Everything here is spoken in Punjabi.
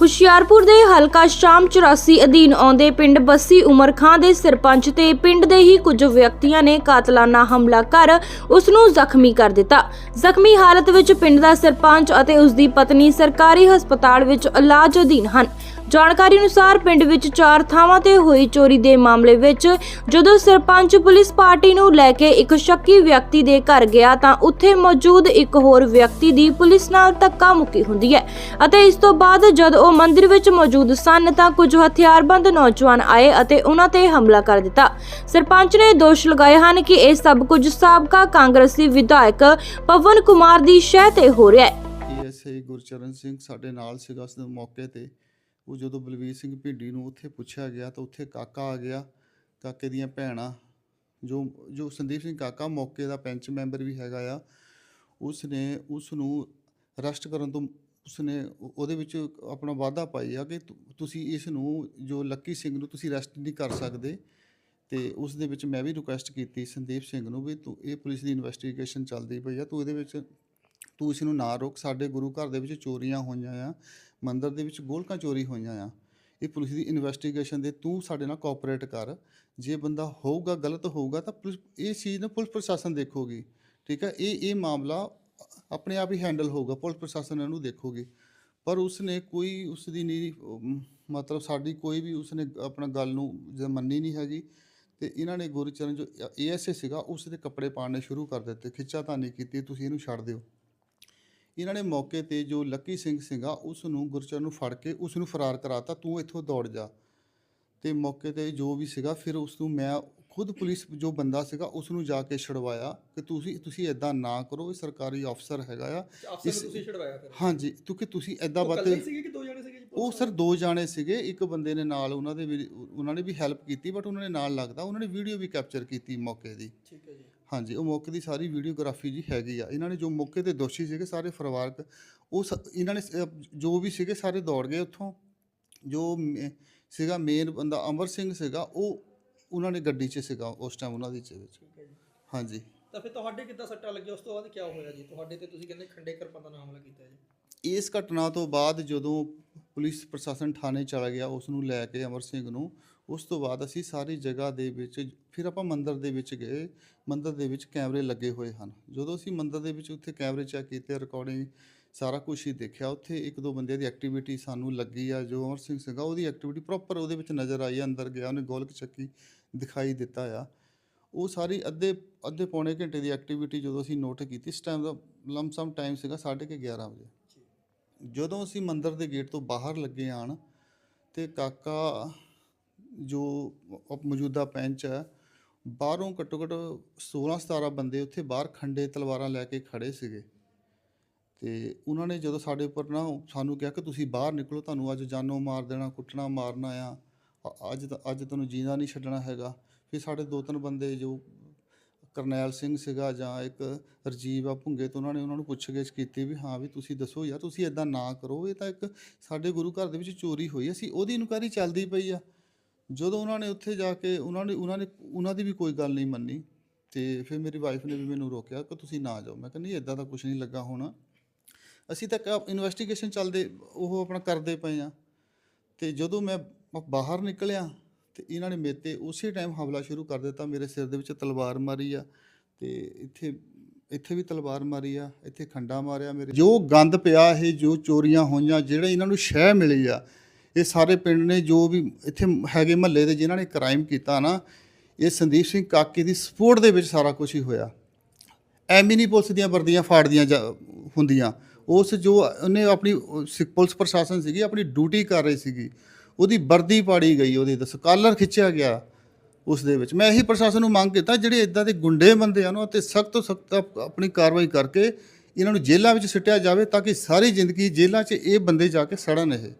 ਹੁਸ਼ਿਆਰਪੁਰ ਦੇ ਹਲਕਾ ਸ਼ਾਮ 84 ਅਧੀਨ ਆਉਂਦੇ ਪਿੰਡ ਬੱਸੀ ਉਮਰ ਖਾਂ ਦੇ ਸਰਪੰਚ ਤੇ ਪਿੰਡ ਦੇ ਹੀ ਕੁਝ ਵਿਅਕਤੀਆਂ ਨੇ ਕਾਤਲਾਨਾ ਹਮਲਾ ਕਰ ਉਸ ਨੂੰ ਜ਼ਖਮੀ ਕਰ ਦਿੱਤਾ। ਜ਼ਖਮੀ ਹਾਲਤ ਵਿੱਚ ਪਿੰਡ ਦਾ ਸਰਪੰਚ ਅਤੇ ਉਸ ਦੀ ਪਤਨੀ ਸਰਕਾਰੀ ਹਸਪਤਾਲ ਵਿੱਚ ਇਲਾਜ ਅਧੀਨ ਹਨ। ਜਾਣਕਾਰੀ ਅਨੁਸਾਰ ਪਿੰਡ ਵਿੱਚ ਚਾਰ ਥਾਵਾਂ ਤੇ ਹੋਈ ਚੋਰੀ ਦੇ ਮਾਮਲੇ ਵਿੱਚ ਜਦੋਂ ਸਰਪੰਚ ਪੁਲਿਸ ਪਾਰਟੀ ਨੂੰ ਲੈ ਕੇ ਇੱਕ ਸ਼ੱਕੀ ਵਿਅਕਤੀ ਦੇ ਘਰ ਗਿਆ ਤਾਂ ਉੱਥੇ ਮੌਜੂਦ ਇੱਕ ਹੋਰ ਵਿਅਕਤੀ ਦੀ ਪੁਲਿਸ ਨਾਲ ਧੱਕਾ ਮੁੱਕੀ ਹੁੰਦੀ ਹੈ ਅਤੇ ਇਸ ਤੋਂ ਬਾਅਦ ਜਦ ਉਹ ਮੰਦਿਰ ਵਿੱਚ ਮੌਜੂਦ ਸਨ ਤਾਂ ਕੁਝ ਹਥਿਆਰਬੰਦ ਨੌਜਵਾਨ ਆਏ ਅਤੇ ਉਹਨਾਂ ਤੇ ਹਮਲਾ ਕਰ ਦਿੱਤਾ। ਸਰਪੰਚ ਨੇ ਦੋਸ਼ ਲਗਾਏ ਹਨ ਕਿ ਇਹ ਸਭ ਕੁਝ ਸਾਬਕਾ ਕਾਂਗਰਸੀ ਵਿਧਾਇਕ ਪਵਨ ਕੁਮਾਰ ਦੀ ਸ਼ਹਿ ਤੇ ਹੋ ਰਿਹਾ ਹੈ। ਏਐਸਆਈ ਗੁਰਚਰਨ ਸਿੰਘ ਸਾਡੇ ਨਾਲ ਸੀਗਾ ਉਸ ਮੌਕੇ ਤੇ। ਉਹ ਜਦੋਂ ਬਲਵੀਰ ਸਿੰਘ ਭਿੰਡੀ ਨੂੰ ਉੱਥੇ ਪੁੱਛਿਆ ਗਿਆ ਤਾਂ ਉੱਥੇ ਕਾਕਾ ਆ ਗਿਆ, ਕਾਕੇ ਦੀਆਂ ਭੈਣਾਂ, ਜੋ ਜੋ ਸੰਦੀਪ ਸਿੰਘ ਕਾਕਾ ਮੌਕੇ ਦਾ ਪੈਂਚ ਮੈਂਬਰ ਵੀ ਹੈਗਾ ਆ ਉਸ ਨੇ ਉਸ ਨੂੰ ਅਰੈਸਟ ਕਰਨ ਤੋਂ ਉਸ ਨੇ ਉਹਦੇ ਵਿੱਚ ਆਪਣਾ ਵਾਅਦਾ ਪਾਈ ਆ ਕਿ ਤੁ- ਤੁਸੀਂ ਇਸ ਨੂੰ ਜੋ ਲੱਕੀ ਸਿੰਘ ਨੂੰ ਤੁਸੀਂ ਅਰੈਸਟ ਨਹੀਂ ਕਰ ਸਕਦੇ ਤੇ ਉਸ ਦੇ ਵਿੱਚ ਮੈਂ ਵੀ ਰਿਕੁਐਸਟ ਕੀਤੀ ਸੰਦੀਪ ਸਿੰਘ ਨੂੰ ਵੀ ਤੂੰ, ਇਹ ਪੁਲਿਸ ਦੀ ਇਨਵੈਸਟੀਗੇਸ਼ਨ ਚੱਲਦੀ ਪਈ ਆ, ਤੂੰ ਇਹਦੇ ਵਿੱਚ, ਤੂੰ ਇਸ ਨੂੰ ਨਾ ਰੋਕ, ਸਾਡੇ ਗੁਰੂ ਘਰ ਦੇ ਵਿੱਚ ਚੋਰੀਆਂ ਹੋਈਆਂ ਆ ਮੰਦਿਰ ਦੇ ਵਿੱਚ ਗੋਲਕਾਂ ਚੋਰੀ ਹੋਈਆਂ ਆ। ਇਹ ਪੁਲਿਸ ਦੀ ਇਨਵੈਸਟੀਗੇਸ਼ਨ ਦੇ ਤੂੰ ਸਾਡੇ ਨਾਲ ਕੋਆਪਰੇਟ ਕਰ। ਜੇ ਬੰਦਾ ਹੋਊਗਾ, ਗਲਤ ਹੋਊਗਾ ਤਾਂ ਪੁਲਿਸ, ਇਹ ਚੀਜ਼ ਨੂੰ ਪੁਲਿਸ ਪ੍ਰਸ਼ਾਸਨ ਦੇਖੋਗੀ। ਠੀਕ ਹੈ ਇਹ ਇਹ ਮਾਮਲਾ ਆਪਣੇ ਆਪ ਹੀ ਹੈਂਡਲ ਹੋਊਗਾ, ਪੁਲਿਸ ਪ੍ਰਸ਼ਾਸਨ ਇਹਨੂੰ ਦੇਖੋਗੀ। ਪਰ ਉਸਨੇ ਕੋਈ ਉਸ ਦੀ ਨਹੀਂ ਮਤਲਬ ਸਾਡੀ ਕੋਈ ਵੀ ਉਸਨੇ ਆਪਣਾ ਗੱਲ ਨੂੰ ਜ ਮੰਨੀ ਨਹੀਂ ਹੈਗੀ। ਤੇ ਇਹਨਾਂ ਨੇ ਗੁਰਚਰਨ ਜੋ ਏਐਸਏ ਸੀਗਾ ਉਸ ਦੇ ਕੱਪੜੇ ਪਾੜਨੇ ਸ਼ੁਰੂ ਕਰ ਦਿੱਤੇ। ਖਿੱਚਾ ਤਾਨੀ ਕੀਤੀ, ਤੁਸੀਂ ਇਹਨੂੰ ਛੱਡ ਦਿਓ। ਇਹਨਾਂ ਨੇ ਮੌਕੇ ਤੇ ਜੋ ਲੱਕੀ ਸਿੰਘ ਸੀਗਾ ਉਸ ਨੂੰ ਗੁਰਚਰਨ ਨੂੰ ਫੜ ਕੇ ਉਸ ਨੂੰ ਫਰਾਰ ਕਰਾਤਾ ਤੂੰ ਇੱਥੋਂ ਦੌੜ ਜਾ। ਤੇ ਮੌਕੇ ਤੇ ਜੋ ਵੀ ਸੀਗਾ ਫਿਰ ਉਸ ਨੂੰ ਮੈਂ ਖੁਦ ਪੁਲਿਸ ਜੋ ਬੰਦਾ ਸੀਗਾ ਉਸ ਨੂੰ ਜਾ ਕੇ ਛਡਵਾਇਆ ਕਿ ਤੁਸੀਂ ਤੁਸੀਂ ਐਦਾਂ ਨਾ ਕਰੋ ਇਹ ਸਰਕਾਰੀ ਅਫਸਰ ਹੈਗਾ ਆ। ਇਸ- ਤੁਸੀਂ ਛਡਵਾਇਆ ਫਿਰ? ਹਾਂਜੀ ਕਿਉਂਕਿ ਤੁਸੀਂ ਐਦਾਂ ਬਾਤ ਸੀਗੇ ਕਿ ਦੋ ਜਣੇ ਸੀਗੇ ਉਹ ਸਰ ਦੋ ਜਾਣੇ ਸੀਗੇ ਇੱਕ ਬੰਦੇ ਨੇ ਨਾਲ ਉਹਨਾਂ ਦੇ ਉਹਨਾਂ ਨੇ ਵੀ ਹੈਲਪ ਕੀਤੀ ਬਟ ਉਹਨਾਂ ਨੇ ਨਾਲ ਲੱਗਦਾ ਉਹਨਾਂ ਨੇ ਵੀਡੀਓ ਵੀ ਕੈਪਚਰ ਕੀਤੀ ਮੌਕੇ ਦੀ। ਠੀਕ ਹੈ ਜੀ। ਹਾਂਜੀ ਉਹ ਮੌਕੇ ਦੀ ਸਾਰੀ ਵੀਡੀਓਗ੍ਰਾਫੀ ਜੀ ਹੈਗੀ ਆ। ਇਹਨਾਂ ਨੇ ਜੋ ਮੌਕੇ ਤੇ ਦੋਸ਼ੀ ਸੀਗੇ ਸਾਰੇ ਪਰਿਵਾਰਕ ਉਹ ਸ- ਇਹਨਾਂ ਨੇ ਸ- ਜੋ ਵੀ ਸੀਗੇ ਸਾਰੇ ਦੌੜ ਗਏ ਉੱਥੋਂ। ਜੋ ਮੇ- ਸੀਗਾ ਮੇਨ ਬੰਦਾ ਅਮਰ ਸਿੰਘ ਸੀਗਾ ਉਹ ਉਹਨਾਂ ਨੇ ਗੱਡੀ 'ਚ ਸੀਗਾ ਉਸ ਟਾਈਮ ਉਹਨਾਂ ਦੀ 'ਚ ਵਿੱਚ। ਠੀਕ ਹੈ ਜੀ। ਹਾਂਜੀ। ਤਾਂ ਫਿਰ ਤੁਹਾਡੇ ਕਿੱਦਾਂ ਸੱਟਾਂ ਲੱਗੀਆਂ? ਉਸ ਤੋਂ ਬਾਅਦ ਕੀ ਹੋਇਆ ਜੀ? ਤੁਹਾਡੇ ਤੇ ਤੁਸੀਂ ਕਹਿੰਦੇ ਖੰਡੇ ਕਰਪਾਨ ਦਾ ਹਮਲਾ ਕੀਤਾ ਜੀ। ਇਸ ਘਟਨਾ ਤੋਂ ਬਾਅਦ ਜਦੋਂ ਪੁਲਿਸ ਪ੍ਰਸ਼ਾਸਨ ਥਾਣੇ ਚਲਾ ਗਿਆ ਉਸ ਨੂੰ ਲੈ ਕੇ ਅਮਰ ਸਿੰਘ ਨੂੰ ਉਸ ਤੋਂ ਬਾਅਦ ਅਸੀਂ ਸਾਰੀ ਜਗ੍ਹਾ ਦੇ ਵਿੱਚ ਫਿਰ ਆਪਾਂ ਮੰਦਿਰ ਦੇ ਵਿੱਚ ਗਏ। ਮੰਦਿਰ ਦੇ ਵਿੱਚ ਕੈਮਰੇ ਲੱਗੇ ਹੋਏ ਹਨ। ਜਦੋਂ ਅਸੀਂ ਮੰਦਿਰ ਦੇ ਵਿੱਚ ਉੱਥੇ ਕੈਮਰੇ ਚੈੱਕ ਕੀਤੇ ਰਿਕਾਰਡਿੰਗ ਸਾਰਾ ਕੁਝ ਹੀ ਦੇਖਿਆ ਉੱਥੇ ਇੱਕ ਦੋ ਬੰਦੇ ਦੀ ਐਕਟੀਵਿਟੀ ਸਾਨੂੰ ਲੱਗੀ ਆ ਜੋ ਅਮਰ ਸਿੰਘ ਸੀਗਾ ਉਹਦੀ ਐਕਟੀਵਿਟੀ ਪ੍ਰੋਪਰ ਉਹਦੇ ਵਿੱਚ ਨਜ਼ਰ ਆਈ ਅੰਦਰ ਗਿਆ ਉਹਨੇ ਗੋਲਕ ਚੱਕੀ ਦਿਖਾਈ ਦਿੱਤਾ ਆ। ਉਹ ਸਾਰੀ ਅੱਧੇ ਅੱਧੇ ਪੌਣੇ ਘੰਟੇ ਦੀ ਐਕਟੀਵਿਟੀ ਜਦੋਂ ਅਸੀਂ ਨੋਟ ਕੀਤੀ ਇਸ ਟਾਈਮ ਦਾ ਲਮਸਮ ਟਾਈਮ ਸੀਗਾ 11:30 ਵਜੇ। ਜਦੋਂ ਅਸੀਂ ਮੰਦਿਰ ਦੇ ਗੇਟ ਤੋਂ ਬਾਹਰ ਲੱਗੇ ਆਣ ਤੇ ਕਾਕਾ ਜੋ ਮੌਜੂਦਾ ਪੈਂਚ ਹੈ, ਬਾਹਰੋਂ ਘੱਟੋ ਘੱਟ 16 17 ਬੰਦੇ ਉੱਥੇ ਬਾਹਰ ਖੰਡੇ ਤਲਵਾਰਾਂ ਲੈ ਕੇ ਖੜੇ ਸੀਗੇ। ਤੇ ਉਹਨਾਂ ਨੇ ਜਦੋਂ ਸਾਡੇ ਉੱਪਰ ਨਾ ਸਾਨੂੰ ਕਿਹਾ ਕਿ ਤੁਸੀਂ ਬਾਹਰ ਨਿਕਲੋ, ਤੁਹਾਨੂੰ ਅੱਜ ਜਾਨੋਂ ਮਾਰ ਦੇਣਾ, ਕੁੱਟਣਾ, ਮਾਰਨਾ ਆ ਅੱਜ ਤਾਂ- ਅੱਜ ਤੁਹਾਨੂੰ ਜੀਣਾ ਨਹੀਂ ਛੱਡਣਾ ਹੈਗਾ। ਫਿਰ ਸਾਡੇ ਦੋ ਤਿੰਨ ਬੰਦੇ ਜੋ ਕਰਨੈਲ ਸਿੰਘ ਸੀਗਾ ਜਾਂ ਇੱਕ ਰਜੀਵ ਆ ਭੁੰਗੇ ਤੋਂ ਉਹਨਾਂ ਨੇ ਉਹਨਾਂ ਨੂੰ ਪੁੱਛਗਿੱਛ ਕੀਤੀ ਵੀ ਹਾਂ ਵੀ ਤੁਸੀਂ ਦੱਸੋ ਯਾਰ, ਤੁਸੀਂ ਇਦਾਂ ਨਾ ਕਰੋ, ਇਹ ਤਾਂ ਇੱਕ ਸਾਡੇ ਗੁਰੂ ਘਰ ਦੇ ਵਿੱਚ ਚੋਰੀ ਹੋਈ, ਅਸੀਂ ਉਹਦੀ ਇਨਕੁਆਇਰੀ ਚੱਲਦੀ ਪਈ ਆ। ਜਦੋਂ ਉਹਨਾਂ ਨੇ ਉੱਥੇ ਜਾ ਕੇ ਉਹਨਾਂ ਨੇ ਉਹਨਾਂ ਨੇ, ਉਹਨਾਂ ਦੀ ਵੀ ਕੋਈ ਗੱਲ ਨਹੀਂ ਮੰਨੀ ਤੇ ਫਿਰ ਮੇਰੀ ਵਾਈਫ ਨੇ ਵੀ ਮੈਨੂੰ ਰੋਕਿਆ ਕਿ ਤੁਸੀਂ ਨਾ ਜਾਓ। ਮੈਂ ਕਹਿੰਦੀ ਇਦਾਂ ਦਾ ਕੁਝ ਨਹੀਂ ਲੱਗਾ ਹੋਣਾ। ਅਸੀਂ ਤਾਂ ਇਨਵੈਸਟੀਗੇਸ਼ਨ ਚੱਲਦੇ, ਉਹ ਆਪਣਾ ਕਰਦੇ ਪਏ ਆ ਤੇ ਜਦੋਂ ਮੈਂ ਬਾਹਰ ਨਿਕਲਿਆ ਤੇ ਇਹਨਾਂ ਨੇ ਮੇਰੇ ਤੇ ਉਸੇ ਟਾਈਮ ਹਮਲਾ ਸ਼ੁਰੂ ਕਰ ਦਿੱਤਾ। ਮੇਰੇ ਸਿਰ ਦੇ ਵਿੱਚ ਤਲਵਾਰ ਮਾਰੀ ਆ ਤੇ ਇੱਥੇ ਇੱਥੇ ਵੀ ਤਲਵਾਰ ਮਾਰੀ ਆ, ਇੱਥੇ ਖੰਡਾ ਮਾਰਿਆ ਮੇਰੇ। ਜੋ ਗੰਦ ਪਿਆ ਇਹ, ਜੋ ਚੋਰੀਆਂ ਹੋਈਆਂ, ਜਿਹੜੇ ਇਹਨਾਂ ਨੂੰ ਸ਼ਹਿ ਮਿਲੀ ਆ ਇਹ ਸਾਰੇ ਪਿੰਡ ਨੇ ਜੋ ਵੀ ਇੱਥੇ ਹੈਗੇ ਮਹੱਲੇ ਦੇ ਜਿਨ੍ਹਾਂ ਨੇ ਕ੍ਰਾਈਮ ਕੀਤਾ ਨਾ, ਇਹ ਸੰਦੀਪ ਸਿੰਘ ਕਾਕੇ ਦੀ ਸਪੋਰਟ ਦੇ ਵਿੱਚ ਸਾਰਾ ਕੁਝ ਹੀ ਹੋਇਆ। ਐਵੇਂ ਨਹੀਂ ਪੁਲਿਸ ਦੀਆਂ ਵਰਦੀਆਂ ਫਾੜਦੀਆਂ ਜਾ- ਹੁੰਦੀਆਂ। ਉਸ ਜੋ ਉਹਨੇ ਆਪਣੀ ਪੁਲਿਸ ਪ੍ਰਸ਼ਾਸਨ ਸੀਗੀ, ਆਪਣੀ ਡਿਊਟੀ ਕਰ ਰਹੀ ਸੀਗੀ। ਉਹਦੀ ਵਰਦੀ ਪਾੜੀ ਗਈ ਉਹਦੇ ਦਸ ਕਾਲਰ ਖਿੱਚਿਆ ਗਿਆ ਉਸ ਦੇ ਵਿੱਚ। ਮੈਂ ਇਹੀ ਪ੍ਰਸ਼ਾਸਨ ਨੂੰ ਮੰਗ ਕੀਤਾ, ਜਿਹੜੇ ਇਦਾਂ ਦੇ ਗੁੰਡੇ ਬੰਦੇ ਆ ਨਾ ਤੇ ਸਖਤ ਤੋਂ ਸਖਤ ਆਪਣੀ ਕਾਰਵਾਈ ਕਰਕੇ ਇਹਨਾਂ ਨੂੰ ਜੇਲ੍ਹਾਂ ਵਿੱਚ ਸਿੱਟਿਆ ਜਾਵੇ, ਤਾਂ ਕਿ ਸਾਰੀ ਜ਼ਿੰਦਗੀ ਜੇਲ੍ਹਾਂ 'ਚ ਇਹ ਬੰਦੇ ਜਾ ਕੇ ਸੜਨ ਇਹ।